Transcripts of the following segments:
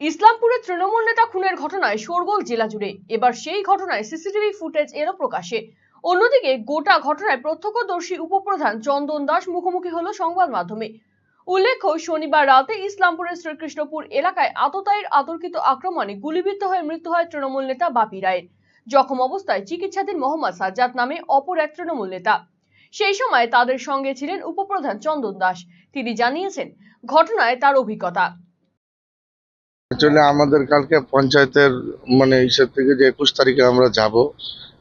ইসলামপুরের তৃণমূল নেতা খুনের ঘটনায় শোরগোল জেলা জুড়ে। এবার সেই ঘটনায় সিসিটিভি ফুটেজ এলো প্রকাশে। অন্যদিকে গোটা ঘটনায় প্রত্যক্ষদর্শী উপপ্রধান চন্দন দাস মুখোমুখি হল সংবাদ মাধ্যমে। উল্লেখ্য, শনিবার রাতে ইসলামপুরের শ্রীকৃষ্ণপুর এলাকায় আততায়ীর আতর্কিত আক্রমণে গুলিবিদ্ধ হয়ে মৃত্যু হয় তৃণমূল নেতা বাপি রায়ের। জখম অবস্থায় চিকিৎসাধীন মোহাম্মদ সাজ্জাদ নামে অপর এক তৃণমূল নেতা। সেই সময় তাদের সঙ্গে ছিলেন উপপ্রধান চন্দন দাস। তিনি জানিয়েছেন, ঘটনায় তার অভিজ্ঞতা। অ্যাকচুয়ালি আমাদের কালকে পঞ্চায়েতের মানে ইসের থেকে যে একুশ তারিখে আমরা যাব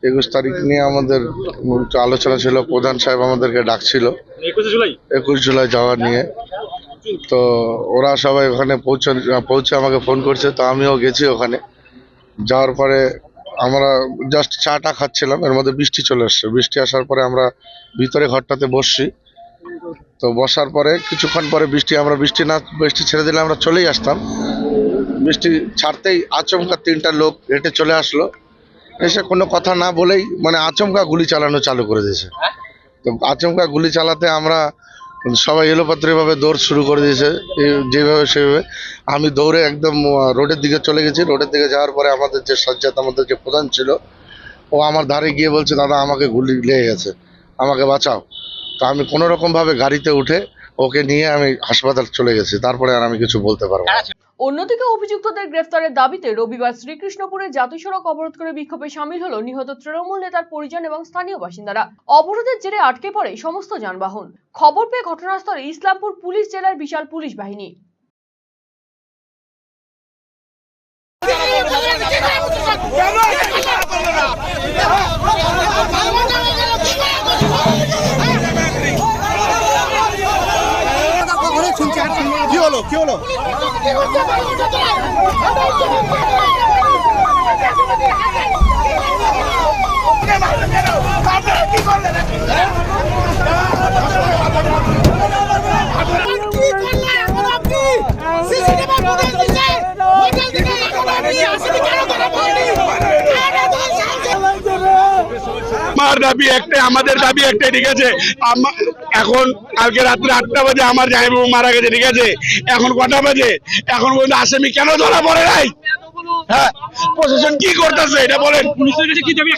একুশ তারিখ নিয়ে আমাদের একটু আলোচনা ছিল প্রধান সাহেব আমাদেরকে ডাকছিল। একুশ জুলাই? যাওয়া নিয়ে। তো ওরা সবাই ওখানে পৌঁছে পৌঁছে আমাকে ফোন করছে তো আমিও গেছি ওখানে। যাওয়ার পরে আমরা জাস্ট চাটা খাচ্ছিলাম এর মধ্যে বৃষ্টি চলে আসছে। বৃষ্টি আসার পরে আমরা ভিতরে ঘরটাতে বসছি। তো বসার পরে কিছুক্ষণ পরে বৃষ্টি আমরা বৃষ্টি না বৃষ্টি ছেড়ে দিলে আমরা চলেই আসতাম। বৃষ্টি ছাড়তেই আচমকা তিনটা লোক হেঁটে চলে আসলো। এসে কোনো কথা না বলেই মানে আচমকা গুলি চালানো চালু করে দিয়েছে। তো আচমকা গুলি চালাতে আমরা সবাই এলোপাত্রভাবে দৌড় শুরু করে দিয়েছে যেভাবে সেভাবে। আমি দৌড়ে একদম রোডের দিকে চলে গেছি। রোডের দিকে যাওয়ার পরে আমাদের যে সাজ্জাদ, আমাদের যে প্রধান ছিল, ও আমার ধারে গিয়ে বলছে, দাদা, আমাকে গুলি লেগে গেছে। আমাকে বাঁচাও। তো আমি কোনো রকমভাবে গাড়িতে উঠে ওকে নিয়ে আমি হাসপাতাল চলে গেছি তারপরে আর আমি কিছু বলতে পারব না। অন্যদিকে অভিযুক্তদের গ্রেফতারের দাবিতে রবিবার শ্রীকৃষ্ণপুরে জাতীয় সড়ক অবরোধ করে বিক্ষোভে সামিল হলো নিহত তৃণমূল নেতার পরিজন এবং স্থানীয় বাসিন্দারা। অবরোধের জেরে আটকে পড়ে সমস্ত যানবাহন। খবর পেয়ে ঘটনাস্থলে ইসলামপুর পুলিশ জেলার বিশাল পুলিশ বাহিনী। হলো কি হলো কি করলে এখন আপনি সিসিটিভি ফুটেজ দিচ্ছে হোটেল থেকে এখন আপনি আসলে কেন ধরা পড়লি আরে দশ আমার দাবি একটাই আমাদের দাবি একটাই ঠিক আছে? এখন কালকে রাত্রে আটটা বাজে আমার জামাইবাবু মারা গেছে ঠিক আছে? এখন কটা বাজে? এখন পর্যন্ত আসামি কেন ধরা পড়ে নাই? হ্যাঁ প্রশাসন কি করতেছে এটা বলেন। পুলিশের কাছে কি দাবি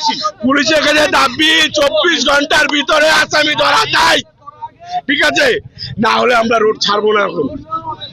পুলিশের কাছে দাবি চব্বিশ ঘণ্টার ভিতরে আসামি ধরা চাই ঠিক আছে? না হলে আমরা রোড ছাড়বো না এখন।